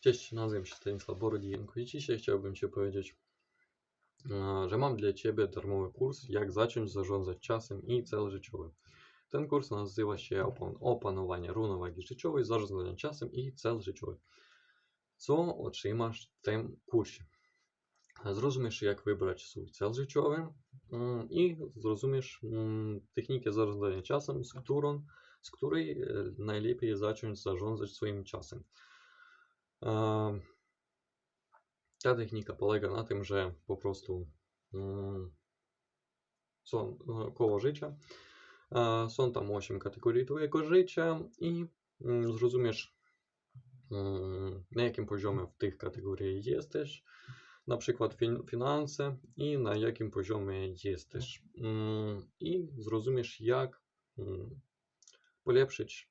Cześć, nazywam się Stanisław Borodienko i dzisiaj chciałbym Ci powiedzieć, e, że mam dla Ciebie darmowy kurs Jak zacząć zarządzać czasem i cel życiowy. Ten kurs nazywa się Opanowanie równowagi życiowej, zarządzanie czasem i cel życiowy. Co otrzymasz w tym kursie? Zrozumiesz, jak wybrać swój cel życiowy mm, i zrozumiesz mm, technikę zarządzania czasem, z, którą, z której e, najlepiej zacząć zarządzać swoim czasem. Ta technika polega na tym, że po prostu mm, są e, koło życia. Są tam 8 kategorii Twojego życia i mm, zrozumiesz, mm, na jakim poziomie w tych kategoriach jesteś, na przykład fin- finanse i na jakim poziomie jesteś. I zrozumiesz, jak polepszyć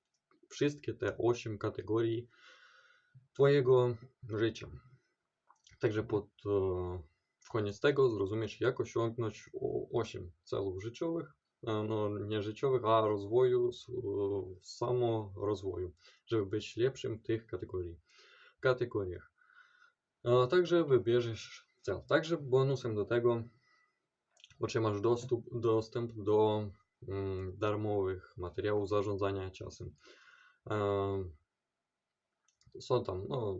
wszystkie te 8 kategorii Twojego życia. Także pod e, koniec tego zrozumiesz, jak osiągnąć 8 celów życiowych, e, no nie życiowych, a rozwoju, e, samorozwoju, żeby być lepszym w tych kategorii, kategoriach. Także wybierzesz cel. Także bonusem do tego otrzymasz dostęp, dostęp do mm, darmowych materiałów zarządzania czasem. Są tam no,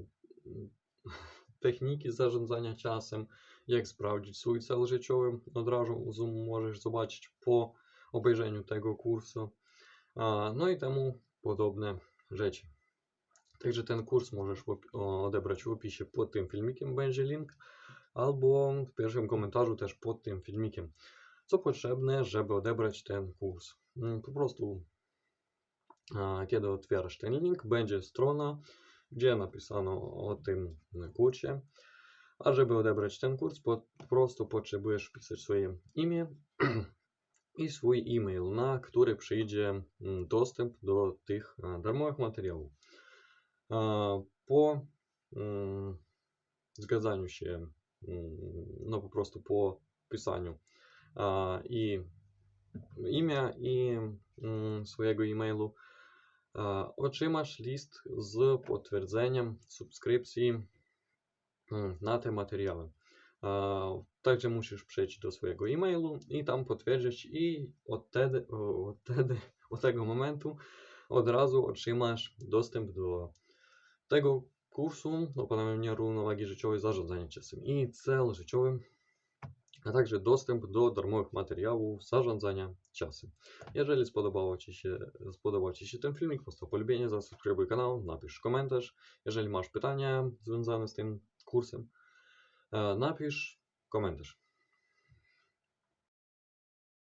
techniki zarządzania czasem, jak sprawdzić swój cel życiowy, od razu możesz zobaczyć po obejrzeniu tego kursu, no i temu podobne rzeczy. Także ten kurs możesz odebrać w opisie pod tym filmikiem, będzie link, albo w pierwszym komentarzu też pod tym filmikiem. Co potrzebne, żeby odebrać ten kurs? Mm, Po prostu, kiedy otwierasz ten link, będzie strona, gdzie napisano o tym kursie. A żeby odebrać ten kurs, po prostu potrzebujesz wpisać swoje imię i swój e-mail, na który przyjdzie mm, dostęp do tych e, darmowych materiałów. E, Po mm, zgadzaniu się, mm, no po prostu po wpisaniu e, i imię i mm, swojego e-mailu otrzymasz list z potwierdzeniem subskrypcji na te materiały. Także musisz przejść do swojego e-mailu i tam potwierdzić i od, wtedy, od, wtedy, od tego momentu od razu otrzymasz dostęp do tego kursu opanowania równowagi życiowej, zarządzania czasem i cel życiowy, a także dostęp do darmowych materiałów zarządzania czasem. Jeżeli spodobało Ci się, spodobał Ci się ten filmik, postaw polubienie, zasubskrybuj kanał, napisz komentarz. Jeżeli masz pytania związane z tym kursem, e, napisz komentarz.